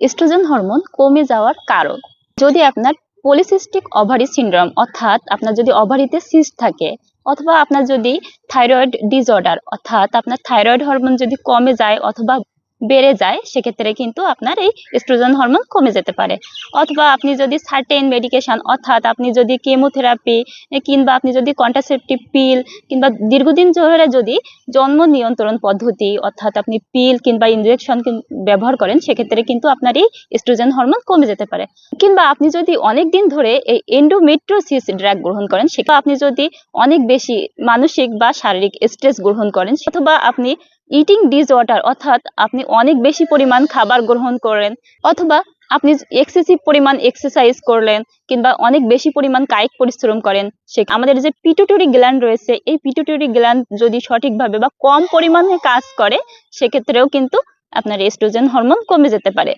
Oestrogen hormone কমে যাওয়ার কারণ। যদি আপনার পলিসিস্টিক ওভারি সিনড্রোম অর্থাৎ আপনার যদি ওভারিতে সিস্ট থাকে, অথবা আপনার যদি থাইরয়েড ডিসঅর্ডার অর্থাৎ আপনার থাইরয়েড হরমোন যদি কমে যায়, অথবা বেড়ে যায়, সেক্ষেত্রে কিন্তু আপনার এই এস্ট্রোজেন হরমোন কমে যেতে পারে। অথবা আপনি যদি সার্টেন মেডিকেশন অর্থাৎ আপনি যদি কেমোথেরাপি কিংবা আপনি যদি কন্ট্রাসেপটিভ পিল কিংবা দীর্ঘদিন ধরে যদি জন্ম নিয়ন্ত্রণ পদ্ধতি, অর্থাৎ আপনি পিল কিংবা ইনজেকশন ব্যবহার করেন, সেক্ষেত্রে কিন্তু আপনার এই এস্ট্রোজেন হরমোন কমে যেতে পারে। কিংবা আপনি যদি অনেক দিন ধরে এই এন্ডোমেট্রোসিস ড্রাগ গ্রহণ করেন সেটা আপনি যদি অনেক বেশি মানসিক বা শারীরিক স্ট্রেস গ্রহণ করেন, অথবা আপনি ইটিং ডিসঅর্ডার অর্থাৎ আপনি অনেক বেশি পরিমাণ খাবার গ্রহণ করেন অথবা আপনি এক্সেসিভ পরিমাণ এক্সারসাইজ করলেন, কিংবা অনেক বেশি পরিমাণ কায়িক পরিশ্রম করেন, সে আমাদের যে পিটুটরি গ্ল্যান্ড রয়েছে, এই পিটুটরি গ্ল্যান্ড যদি সঠিকভাবে বা কম পরিমাণে কাজ করে, সেক্ষেত্রেও কিন্তু আপনার এস্ট্রোজেন হরমোন কমে যেতে পারে।